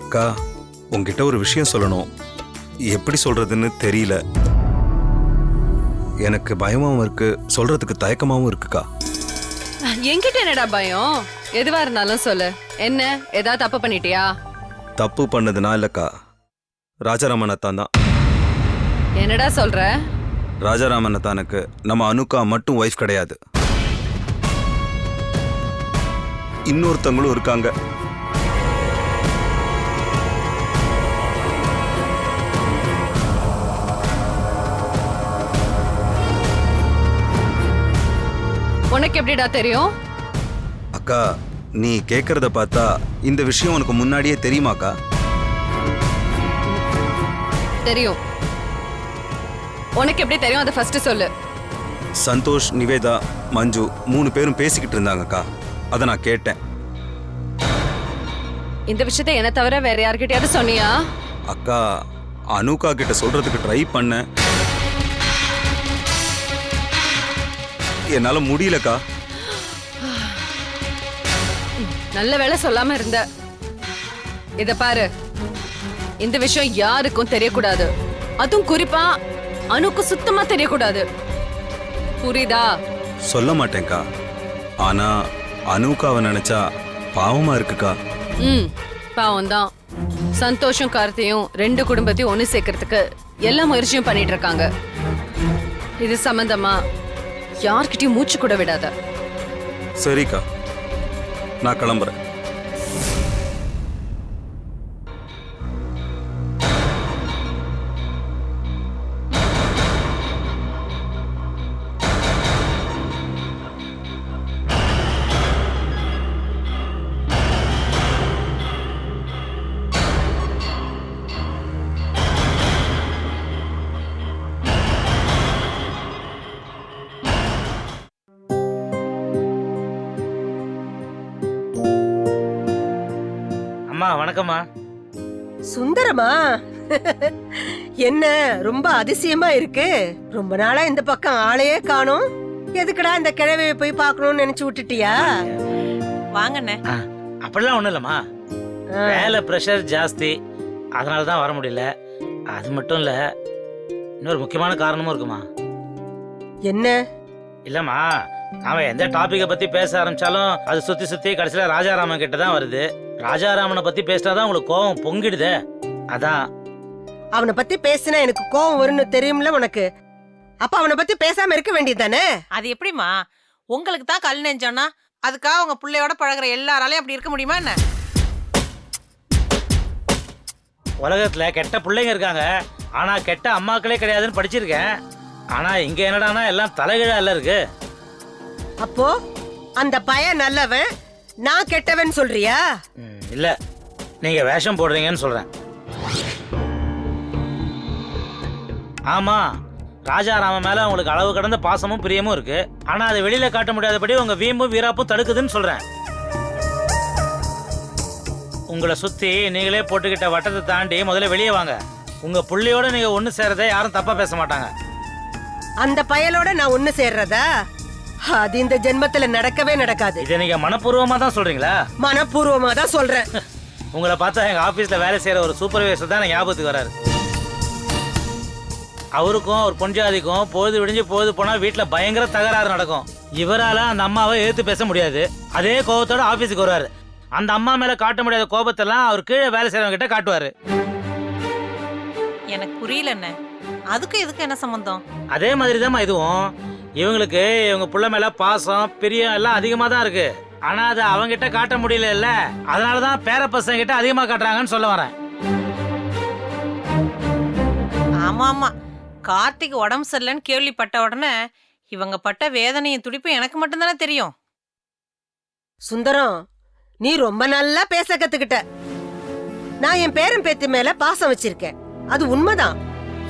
அக்கா உங்ககிட்ட ஒரு விஷயம் சொல்லணும். எப்படி சொல்றதுன்னு தெரியல. எனக்கு பயமாவும் இருக்கு. சொல்றதுக்கு தயக்கமாவும் இருக்குக்கா. என்கிட்ட என்னடா பயம்? எதுவா இருந்தாலும் சொல்லு. என்ன? ஏதாவது தப்பு பண்ணிட்டியா? தப்பு பண்ணதுனா இல்லக்கா. ராஜாராமன் அத்தான் தான். என்னடா சொல்ற? ராஜாராமன் அத்தானுக்கு நம்ம அனுக்கா மட்டும் ஒய்ஃப் கிடையாது. இன்னொருத்தவங்களும் இருக்காங்க. உனக்கு எப்படிடா தெரியும்? அக்கா நீ கேக்குறத பார்த்தா இந்த விஷயம் உனக்கு முன்னாடியே தெரியுமாக்கா தெரியும். உனக்கு எப்படி தெரியும்? அதை ஃபர்ஸ்ட் சொல்லு. சந்தோஷ் நிவேதா மஞ்சு மூணு பேரும் பேசிக்கிட்டு இருந்தாங்கக்கா அதை நான் கேட்டேன். இந்த விஷயத்தை என்ன தவிர வேற யார்கிட்டயாவது சொன்னியா? அக்கா அனுக்கா கிட்ட சொல்றதுக்கு ட்ரை பண்ணேன். என்னால முடியலக்கா. நல்ல வேளை சொல்லாம இருந்த. இத பாரு. இந்த விஷயம் யாருக்கும் தெரியக்கூடாது. அதுவும் குறிப்பா அணுக்கு சுத்தமா தெரியக்கூடாது. புரியுதா? சொல்ல மாட்டேன்க்கா. ஆனா அனுக்காவை நினைச்சா பாவமா இருக்குக்கா. ம் பாவம் தான் சந்தோஷம் கார்த்தியும் ரெண்டு குடும்பத்தையும் ஒண்ணு சேர்க்கறதுக்கு எல்லா முயற்சியும் பண்ணிட்டு இருக்காங்க. இது சம்பந்தமா? யார்கிட்டயும் மூச்சு கூட விடாத. சரிக்கா. நான் கிளம்புறேன். வணக்கம்மா. சுந்தரமா? என்ன ரொம்ப அதிசயமா இருக்கு. ரொம்ப நாளா இந்த பக்கம் ஆளையே காணோம். எதுக்குடா இந்த கிழவைய போய் பார்க்கணும்னு நினைச்சு விட்டுட்டியா? வாங்கண்ணே. ஆ, அப்படிலாம் ஒன்றும் இல்லைம்மா. வேலை ப்ரெஷர் ஜாஸ்தி. அதனால தான் வர முடியல. அது மட்டும் இல்லை இன்னொரு முக்கியமான காரணமும் இருக்குமா. என்ன? இல்லைம்மா நாம எந்த டாப்பிக்கை பற்றி பேச ஆரம்பிச்சாலும் அது சுற்றி சுற்றி கடைசியில் ராஜாராமன் கிட்ட தான் வருது. ராஜாராமனை பற்றி பேசினா தான் உங்களுக்கு கோவம் பொங்கிடுதே. அதான். அவனை பத்தி பேசினா எனக்கு கோவம் வரும்னு தெரியும்ல உனக்கு. அப்ப அவனை பத்தி பேசாம இருக்க வேண்டியதானே அது எப்படிம்மா? உங்களுக்கு தான் கல் நெஞ்சோன்னா அதுக்காக உங்க பிள்ளையோட பழகுற எல்லாராலையும் அப்படி இருக்க முடியுமா என்ன? உலகத்தில் கெட்ட பிள்ளைங்க இருக்காங்க. ஆனால் கெட்ட அம்மாக்களே கிடையாதுன்னு படிச்சிருக்கேன். ஆனால் இங்கே என்னடானா எல்லாம் தலைகீழா இல்லை இருக்கு. அப்போ அந்த பையன் நல்லவன் நான் கெட்டவன் சொல்றியா? ம், இல்ல. நீங்க வேஷம் போடுறீங்கன்னு சொல்றேன். ஆமா ராஜாராமன் மேல உங்களுக்கு அளவு கடந்த பாசமும் பிரியமும் இருக்கு. ஆனா அதை வெளியில காட்ட முடியாதபடி உங்க வீம்பும் வீராப்பும் தடுக்குதுன்னு சொல்றேன். உங்களை சுத்தி நீங்களே போட்டுக்கிட்ட வட்டத்தை தாண்டி முதல்ல வெளியே வாங்க. உங்க புள்ளையோட நீங்க ஒண்ணு சேரதை யாரும் தப்பா பேச மாட்டாங்க. அந்த பயலோட நான் ஒண்ணு சேர்றதா? அது இந்த ஜென்மத்துல நடக்கவே நடக்காது. இதை நீங்க மனப்பூர்வமா தான் சொல்றீங்களா? மனப்பூர்வமா தான் சொல்றேன். உங்களை பார்த்தா எங்க ஆபீஸ்ல வேலை செய்யற ஒரு சூப்பர்வைசர் தான் ஞாபகத்துக்கு வராரு. அவருக்கும் ஒரு பொஞ்சாதிக்கும் பொழுது விடிஞ்சு பொழுது போனா வீட்டுல பயங்கர தகராறு நடக்கும். இவரால அந்த அம்மாவை எதிர்த்து பேச முடியாது. அதே கோபத்தோட ஆபீஸுக்கு வருவாரு. அந்த அம்மா மேல காட்ட முடியாத கோபத்தெல்லாம் அவர் கீழே வேலை செய்யறவங்க கிட்ட காட்டுவாரு. எனக்கு புரியல என்ன அதுக்கு இதுக்கு என்ன சம்பந்தம்? அதே மாதிரி தான் இதுவும். இவங்களுக்கு இவங்க புள்ள மேல பாசம் பிரியம் எல்லாம் அதிகமா தான் இருக்கு. ஆனா அதை அவங்க கிட்ட காட்ட முடியல அதனாலதான் பேர பசங்க கிட்ட அதிகமா காட்டுறாங்கன்னு சொல்ல வரேன். ஆமா ஆமா. கார்த்திக் உடம்பு சரியில்லைன்னு கேள்விப்பட்ட உடனே இவங்க பட்ட வேதனையும் துடிப்பும் எனக்கு மட்டும்தானே தெரியும். சுந்தரம் நீ ரொம்ப நல்லா பேச கத்துக்கிட்ட. நான் என் பேரன் பேத்தி மேல பாசம் வச்சிருக்கேன். அது உண்மைதான்.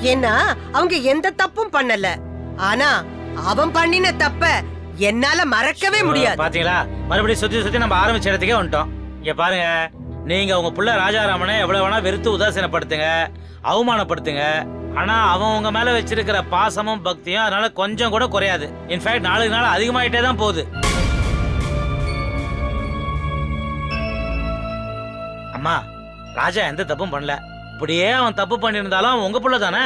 ஏன்னா அவங்க எந்த தப்பும் பண்ணல. ஆனா அவன் பண்ணின தப்ப என்னால மறக்கவே முடியாது. பாத்தீங்களா? மறுபடியும் சுத்தி சுத்தி நம்ம ஆரம்பிச்ச இடத்துக்கே வந்துட்டோம். இங்க பாருங்க நீங்க உங்க புள்ள ராஜாராமனை எவ்வளவு வேணா வெறுத்து உதாசீனப்படுத்துங்க அவமானப்படுத்துங்க. ஆனா அவன் உங்க மேல வச்சிருக்கிற பாசமும் பக்தியும் அதனால கொஞ்சம் கூட குறையாது. இன்ஃபேக்ட் நாளுக்கு நாள் அதிகமாயிட்டே தான் போகுது. அம்மா ராஜா எந்த தப்பும் பண்ணல. இப்படியே அவன் தப்பு பண்ணியிருந்தாலும் உங்க புள்ள தானே?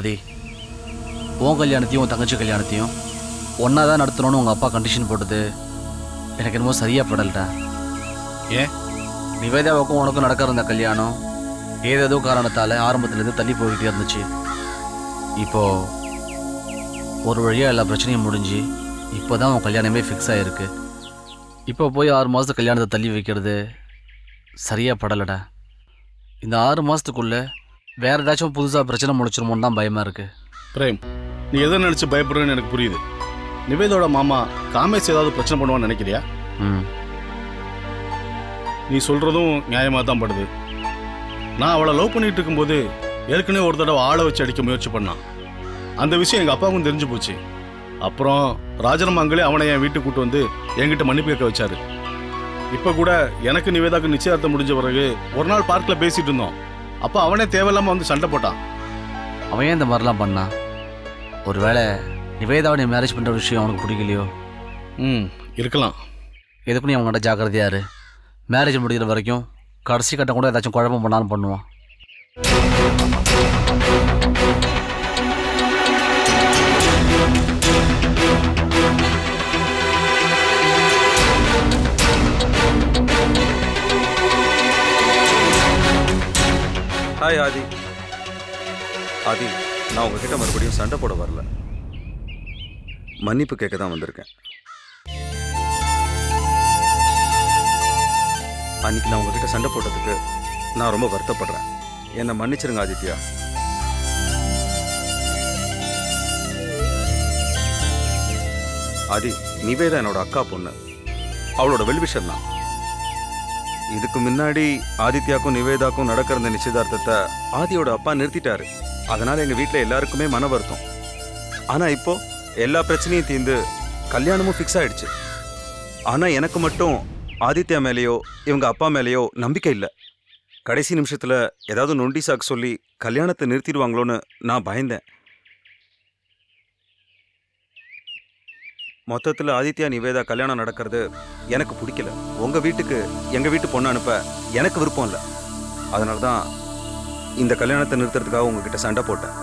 ஆதி உன் கல்யாணத்தையும் உன் தங்கச்சி கல்யாணத்தையும் ஒன்றா தான் நடத்தணும்னு உங்கள் அப்பா கண்டிஷன் போட்டது எனக்கு என்னமோ சரியாக படலடா. ஏன்? நிவேதாவுக்கும் உனக்கும் நடக்கிற இந்த கல்யாணம் ஏதேதோ காரணத்தால் ஆரம்பத்துலேருந்து தள்ளி போய்கிட்டே இருந்துச்சு. இப்போ ஒரு வழியாக எல்லா பிரச்சனையும் முடிஞ்சு இப்போ தான் உன் கல்யாணமே ஃபிக்ஸ் ஆகிருக்கு இப்போ போய் ஆறு மாதத்து கல்யாணத்தை தள்ளி வைக்கிறது சரியாக படலடா. இந்த ஆறு மாதத்துக்குள்ளே வேற ஏதாச்சும் புதுசாக பிரச்சனை முடிச்சிருமோன்னு தான் பயமாக இருக்குது பிரேம் நீ எதை நினைச்சு பயப்படுறேன்னு எனக்கு புரியுது. நிவேதோட மாமா காமேஷ் ஏதாவது பிரச்சனை பண்ணுவான்னு நினைக்கிறியா? ம். நீ சொல்றதும் நியாயமா தான் படுது. நான் அவளை லவ் பண்ணிட்டு இருக்கும்போது ஏற்கனவே ஒரு தடவை ஆளை வச்சு அடிக்க முயற்சி பண்ணான். அந்த விஷயம் எங்க அப்பாவுக்கும் தெரிஞ்சு போச்சு. அப்புறம் ராஜனம் அங்களே அவனை என் வீட்டுக்கு கூட்டு வந்து என்கிட்ட மன்னிப்பு கேட்க வச்சாரு. இப்ப கூட எனக்கு நிவேதாக்கு நிச்சயார்த்தம் முடிஞ்ச பிறகு ஒரு நாள் பார்க்ல பேசிட்டு இருந்தோம். அப்ப அவனே தேவையில்லாம வந்து சண்டை போட்டான். அவன் ஏன் இந்த மாதிரிலாம் பண்ணான் ஒருவேளை நிவேதாவை நீ மேரேஜ் பண்ணுற விஷயம் அவனுக்கு பிடிக்கலையோ? ம் இருக்கலாம். எதுக்கும் நீ அவங்ககிட்ட ஜாக்கிரதையா இரு? மேரேஜ் முடிகிற வரைக்கும் கடைசி கட்டம் கூட ஏதாச்சும் குழப்பம் பண்ணாலும் பண்ணுவான். ஆதி ஆதி நான் உங்ககிட்ட மறுபடியும் சண்டை போட வரல. மன்னிப்பு கேட்க தான் வந்திருக்கேன். அன்னைக்கு நான் உங்ககிட்ட சண்டை போட்டதுக்கு நான் ரொம்ப வருத்தப்படுறேன். என்னை மன்னிச்சிருங்க ஆதித்யா. ஆதி நிவேதா என்னோட அக்கா பொண்ணு. அவளோட வெல்விஷன் தான் இதுக்கு முன்னாடி ஆதித்யாக்கும் நிவேதாக்கும் நடக்கிற இந்த நிச்சயதார்த்தத்தை ஆதியோட அப்பா நிறுத்திட்டாரு. அதனால எங்க வீட்டில் எல்லாருக்குமே மன வருத்தம். ஆனா இப்போ எல்லா பிரச்சனையும் தீர்ந்து கல்யாணமும் ஃபிக்ஸ் ஆயிடுச்சு. ஆனா எனக்கு மட்டும் ஆதித்யா மேலேயோ இவங்க அப்பா மேலேயோ நம்பிக்கை இல்லை. கடைசி நிமிஷத்துல ஏதாவது நொண்டி சாக்கு சொல்லி கல்யாணத்தை நிறுத்திடுவாங்களோன்னு நான் பயந்தேன். மொத்தத்தில் ஆதித்யா நிவேதா கல்யாணம் நடக்கிறது எனக்கு பிடிக்கல. உங்க வீட்டுக்கு எங்க வீட்டு பொண்ணு அனுப்ப எனக்கு விருப்பம் இல்லை. அதனால தான் இந்த கல்யாணத்தை நிறுத்துறதுக்காக உங்ககிட்ட சண்டை போட்டேன்.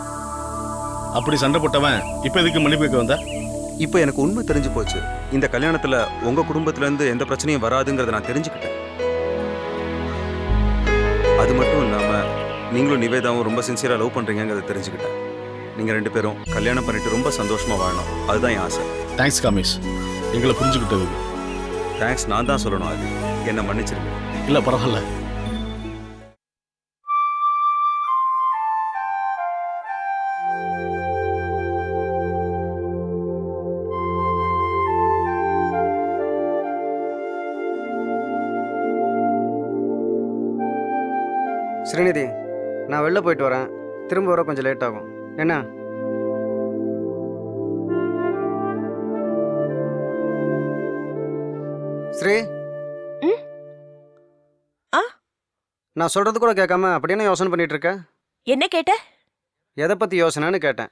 அப்படி சண்டை போட்டவன் இப்ப எதுக்கு மன்னிப்பு கேட்க வந்த? இப்போ எனக்கு உண்மை தெரிஞ்சு போச்சு. இந்த கல்யாணத்துல உங்க குடும்பத்துல இருந்து எந்த பிரச்சனையும் வராதுங்கிறத நான் தெரிஞ்சுக்கிட்டேன். அது மட்டும் இல்லாம நீங்களும் நிவேதாவும் ரொம்ப சின்சியரா லவ் பண்றீங்கிறத தெரிஞ்சுக்கிட்டேன். நீங்க ரெண்டு பேரும் கல்யாணம் பண்ணிட்டு ரொம்ப சந்தோஷமா வாழணும். அதுதான் என் ஆசை. தேங்க்ஸ் காமேஷ் எங்களை புரிஞ்சுக்கிட்டதுக்கு தேங்க்ஸ் நான் தான் சொல்லணும் அது. என்னை மன்னிச்சிருங்க. இல்ல பரவாயில்ல. ஸ்ரீநிதி நான் வெளில போயிட்டு வரேன். திரும்ப வர கொஞ்சம் லேட் ஆகும். என்ன? ஸ்ரீ? ஆ? நான் சொல்றது கூட கேட்காம அப்படி என்ன யோசனை பண்ணிட்டு இருக்க என்ன கேட்ட? எதை பத்தி யோசனைன்னு கேட்டேன்.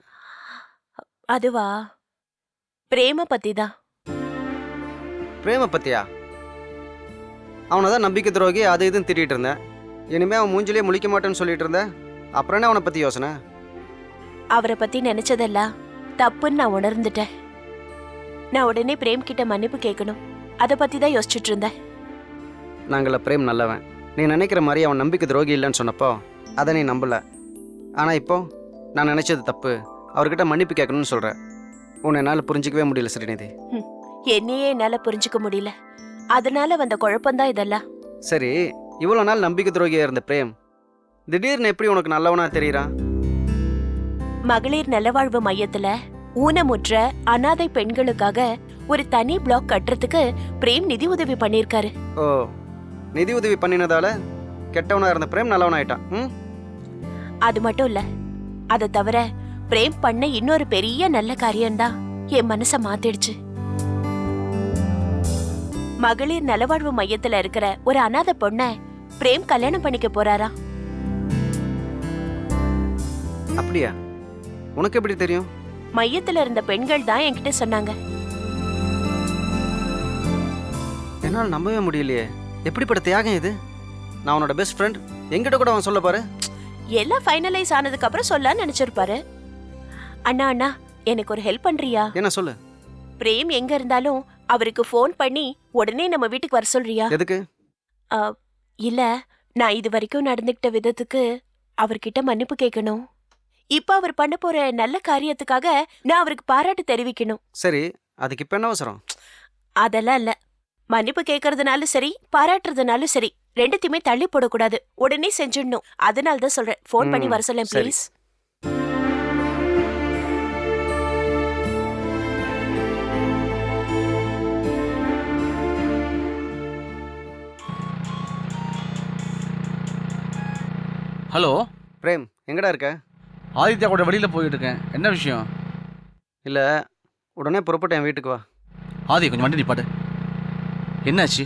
அதுவா? பிரேம பத்தி தான் பிரேம பத்தியா? அவனை தான் நம்பிக்கை துரோகி அது இதுன்னு திட்டிட்டு இருந்தேன் இனிமே அவன் மூஞ்சிலே முழிக்க மாட்டேன்னு சொல்லிட்டு இருந்தேன் அப்புறம் என்ன அவனை பத்தி யோசனை? அவரை பத்தி நினைச்சதெல்லாம் தப்புன்னு நான் உணர்ந்துட்டேன். நான் உடனே பிரேம் கிட்ட மன்னிப்பு கேட்கணும். அதை பத்தி தான் யோசிச்சுட்டு இருந்தேன் நாங்கள பிரேம் நல்லவன். நீ நினைக்கிற மாதிரி அவன் நம்பிக்கை துரோகி இல்லைன்னு சொன்னப்போ அதை நீ நம்பல. ஆனால் இப்போ நான் நினைச்சது தப்பு. அவர்கிட்ட மன்னிப்பு கேட்கணும்னு சொல்கிறேன் உன்னை என்னால் புரிஞ்சிக்கவே முடியல ஸ்ரீநிதி என்னையே என்னால புரிஞ்சுக்க முடியல. அதனால வந்த குழப்பம்தான் இதெல்லாம். சரி இவ்வளோ நாள் நம்பிக்கை துரோகியாக இருந்த பிரேம்? திடீர்னு எப்படி உனக்கு நல்லவனா தெரியறான் மகளிர் நலவாழ்வு மையத்துல ஊனமுற்ற அனாதை பெண்களுக்காக ஒரு தனி பிளாக் கட்டுறதுக்கு பிரேம் நிதி உதவி பண்ணிருக்காரு ஓ நிதி உதவி பண்ணினதால கெட்டவனா இருந்த பிரேம் நல்லவனாயிட்டான். ம்? அது மட்டும் இல்ல அதை தவிர பிரேம் பண்ண இன்னொரு பெரிய நல்ல காரியம்தான் என் மனச மாத்திடுச்சு. மகளிர் நலவாழ்வு மையத்துல இருக்கிற ஒரு அனாதை பொண்ண பிரேம் கல்யாணம் பண்ணிக்க போறாரா? அப்படியா? உனக்கு எப்படி தெரியும்? மையத்துல இருந்த பெண்கள் தான் என்கிட்ட சொன்னாங்க. என்னால் நம்பவே முடியலையே. எப்படிப்பட்ட தியாகம் இது? நான் உன்னோட பெஸ்ட் ஃப்ரெண்ட் எங்கிட்ட கூட அவன் சொல்ல பாரு. எல்லாம் ஃபைனலைஸ் ஆனதுக்கு அப்புறம் சொல்லலாம்னு நினைச்சிருப்பாரு. அண்ணா அண்ணா எனக்கு ஒரு ஹெல்ப் பண்றியா? என்ன சொல்லு? பிரேம் எங்க இருந்தாலும் அவருக்கு ஃபோன் பண்ணி உடனே நம்ம வீட்டுக்கு வர சொல்றியா? எதுக்கு? அ, இல்ல நான் இது வரைக்கும் நடந்துக்கிட்ட விதத்துக்கு அவர்கிட்ட மன்னிப்பு கேட்கணும். இப்ப அவர் பண்ண போற நல்ல காரியத்துக்காக நான் அவருக்கு பாராட்டு தெரிவிக்கணும். சரி அதுக்கு இப்போ என்ன அவசரம்? அதெல்லாம் இல்ல. மன்னிப்பு கேட்கறதுனாலும் சரி பாராட்டுறதுனாலும் சரி ரெண்டுத்தையுமே தள்ளி போடக்கூடாது. உடனே செஞ்சிடணும். அதனால தான் சொல்றேன். ஃபோன் பண்ணி வர சொல்லேன். Please hello? பிரேம் எங்கடா இருக்க? ஆதித்யா கூட வெளியில் போயிட்டு இருக்கேன். என்ன விஷயம்? இல்லை உடனே புறப்பட்டு என் வீட்டுக்கு வா. ஆதி கொஞ்சம் வண்டி நிப்பாட்டு. என்னாச்சு?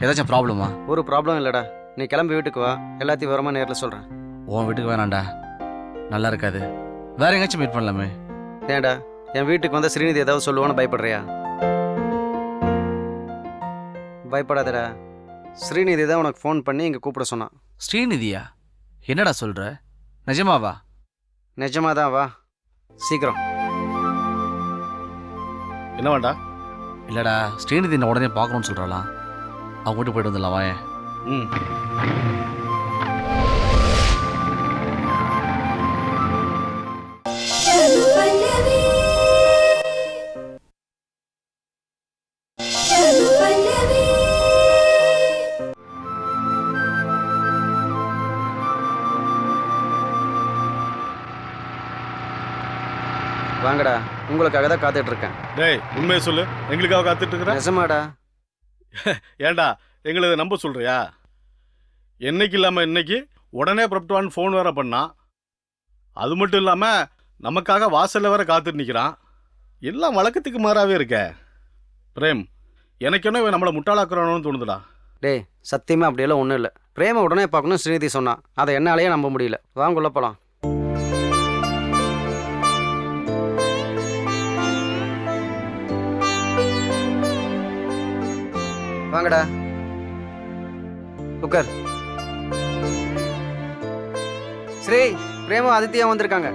ஏதாச்சும் ப்ராப்ளமா? ஒரு ப்ராப்ளம் இல்லைடா. நீ கிளம்பி வீட்டுக்கு வா. எல்லாத்தையும் விவரமா நேரில் சொல்கிறேன் உன் வீட்டுக்கு வேணாம்டா. நல்லா இருக்காது. வேற எங்கேயாச்சும் மீட் பண்ணலாமே? ஏன்டா? என் வீட்டுக்கு வந்தால் ஸ்ரீநிதி ஏதாவது சொல்லுவான்னு பயப்படுறியா? பயப்படாதடா. ஸ்ரீநிதி தான் உனக்கு ஃபோன் பண்ணி இங்கே கூப்பிட சொன்னான். ஸ்ரீநிதியா? என்னடா சொல்ற? நிஜமாவா நிஜமா தான் வா. சீக்கிரம். என்ன வேண்டா? இல்லடா ஸ்ரீநிதி என்ன உடனே பார்க்கணும்னு சொல்கிறாளா அவங்க வீட்டுக்கு போயிட்டு வந்துடலாம் வாயேன் ம். உங்களுக்காக தான் காத்துட்டு இருக்கேன். டேய் உண்மையை சொல்லு. எங்களுக்காக காத்துட்டு இருக்கிற? நிஜமாடா. ஏன்டா எங்களை நம்ப சொல்றியா? என்னைக்கு இல்லாம இன்னைக்கு உடனே புறப்பட்டுவான்னு ஃபோன் வேற பண்ணான் அது மட்டும் இல்லாம நமக்காக வாசல்ல வேற காத்துட்டு நிக்கிறான். எல்லாம் வழக்கத்துக்கு மாறாவே இருக்க. பிரேம் எனக்கு என்ன இவன் நம்மளை முட்டாளாக்குறானோன்னு தோணுதுடா. டேய் சத்தியமா அப்படியெல்லாம் ஒன்றும் இல்லை. பிரேம உடனே பார்க்கணும் ஸ்ரீநிதி சொன்னான். அதை என்னாலேயே நம்ப முடியல. வாங்க உள்ள வாங்கடா. உட்கார் ஸ்ரீ பிரேமும் ஆதித்யா வந்திருக்காங்க.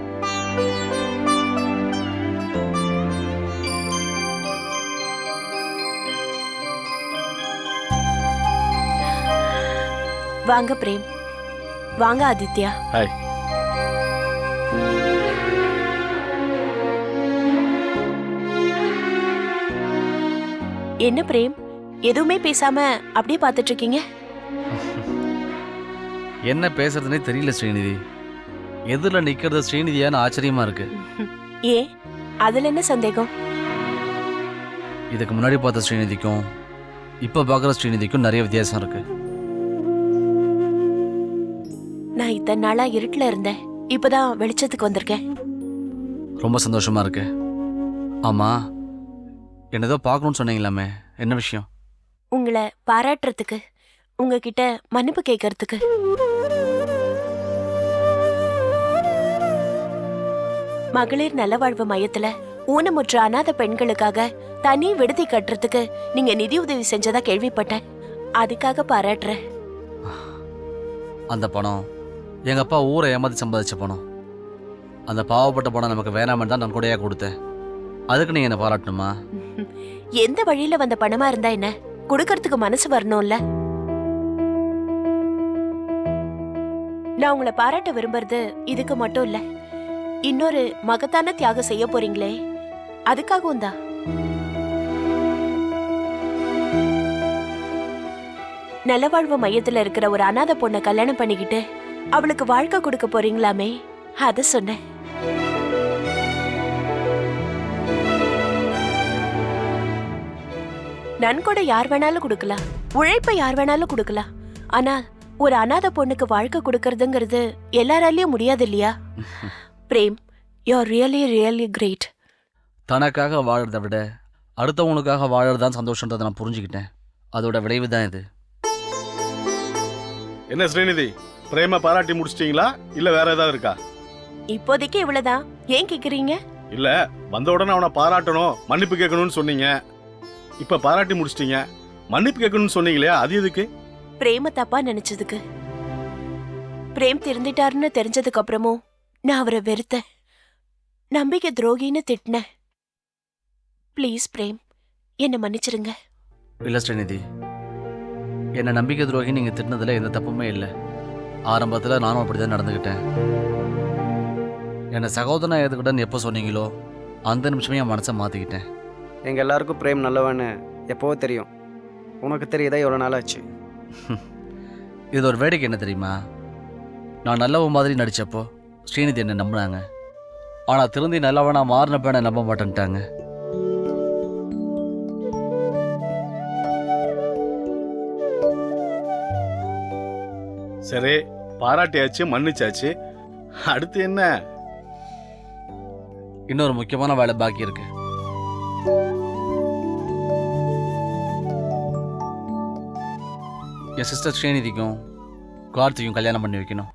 வாங்க பிரேம். வாங்க ஆதித்யா. ஹாய் என்ன பிரேம்? எதுவுமே பேசாம அப்படியே பார்த்துட்டு இருக்கீங்க என்ன பேசுறதுனே தெரியல ஸ்ரீநிதி. எதிரில் நிற்கிறது ஸ்ரீநிதியான்னு ஆச்சரியமா இருக்கு. ஏன் அதுல என்ன சந்தேகம்? இதுக்கு முன்னாடி பார்த்த ஸ்ரீநிதிக்கும் இப்போ பார்க்குற ஸ்ரீநிதிக்கும் நிறைய வித்தியாசம் இருக்கு. நான் இத்தனை நாளா இருட்டுல இருந்தேன். இப்பதான் வெளிச்சத்துக்கு வந்திருக்கேன். ரொம்ப சந்தோஷமா இருக்கு. ஆமா என்னதோ பார்க்கணும்னு சொன்னீங்களாமே. என்ன விஷயம்? உங்களை பாராட்டுறதுக்கு உங்ககிட்ட மன்னிப்பு கேட்கறதுக்கு மகளிர் நலவாழ்வு மையத்துல ஊனமுற்ற அனாத பெண்களுக்காக தனி விடுதி கட்டுறதுக்கு நீங்க நிதி உதவி செஞ்சதா கேள்விப்பட்டேன். அதுக்காக பாராட்டுறேன். அந்த பணம் எங்கள் அப்பா ஊரை ஏமாத்தி சம்பாதிச்ச பணம். அந்த பாவப்பட்ட பணம் நமக்கு வேணாமன்னு தான் நான் கூடயா கொடுத்தேன். அதுக்கு நீங்கள் என்ன பாராட்டணுமா? எந்த வழியில வந்த பணமா இருந்தா என்ன? கொடுக்கறதுக்கு மனசு வரணும்ல? நான் உங்களை பாராட்ட விரும்புறது இதுக்கு மட்டும் இல்ல. இன்னொரு மகத்தான தியாகம் செய்ய போறீங்களே. அதுக்காகவும் தான். நலவாழ்வு மையத்துல இருக்கிற ஒரு அனாதை பொண்ணை கல்யாணம் பண்ணிக்கிட்டு அவளுக்கு வாழ்க்கை கொடுக்க போறீங்களாமே? அத சொன்னேன். நன்கொடை யார் வேணாலும் கொடுக்கலாம். உழைப்பை யார் வேணாலும் கொடுக்கலாம். ஆனா ஒரு அனாதை பொண்ணுக்கு வாழ்க்கை கொடுக்கறதுங்கிறது எல்லாராலையும் முடியாது இல்லையா Prem you are really really great தனக்காக வாழறதை விட அடுத்தவனுக்காக வாழறது தான் சந்தோஷன்றதை நான் புரிஞ்சுக்கிட்டேன். அதோட விளைவு தான் இது. என்ன ஸ்ரீநிதி பிரேம பாராட்டி முடிச்சிட்டீங்களா? இல்ல வேற ஏதாவது இருக்கா? இப்போதைக்கு இவ்வளவுதான். ஏன் கேக்குறீங்க? இல்ல வந்த உடனே அவனை பாராட்டணும் மன்னிப்பு கேட்கணும்னு சொன்னீங்க. இப்ப பாராட்டி முடிச்சிட்டீங்க. மன்னிப்பு கேட்கணும்னு சொன்னீங்களே அது எதுக்கு? பிரேம தப்பா நினைச்சதுக்கு. பிரேம் திருந்திட்டாருன்னு தெரிஞ்சதுக்கு அப்புறமும் நான் அவரை வெறுத்தேன். நம்பிக்கை துரோகின்னு திட்டினேன். ப்ளீஸ் பிரேம் என்னை மன்னிச்சிருங்க. இல்லை ஸ்ரீநிதி. என்னை நம்பிக்கை துரோகி நீங்கள் திட்டினதில் எந்த தப்புமே இல்லை. ஆரம்பத்தில் நானும் அப்படி தான் நடந்துக்கிட்டேன் என்னை சகோதரன் எதுக்கிட்டன்னு எப்போ சொன்னீங்களோ அந்த நிமிஷமே என் மனசை மாற்றிக்கிட்டேன் எங்கள் எல்லாருக்கும் பிரேம் நல்லவன்னு எப்போவோ தெரியும். உனக்கு தெரியுதா எவ்வளோ நாள் ஆச்சு இது ஒரு வேடிக்கை என்ன தெரியுமா? நான் நல்லவன் மாதிரி நடித்தப்போ ஸ்ரீநிதி என்னை நம்பினாங்க. ஆனால் திருந்தி நல்லவனா மாறினப்ப என்னை நம்ப மாட்டேன்ட்டாங்க. சரி பாராட்டியாச்சு மன்னிச்சாச்சு. அடுத்து என்ன? இன்னொரு முக்கியமான வேலை பாக்கி இருக்கு. என் சிஸ்டர் ஸ்ரீநிதிக்கும் கார்த்திக்கும் கல்யாணம் பண்ணி வைக்கணும்.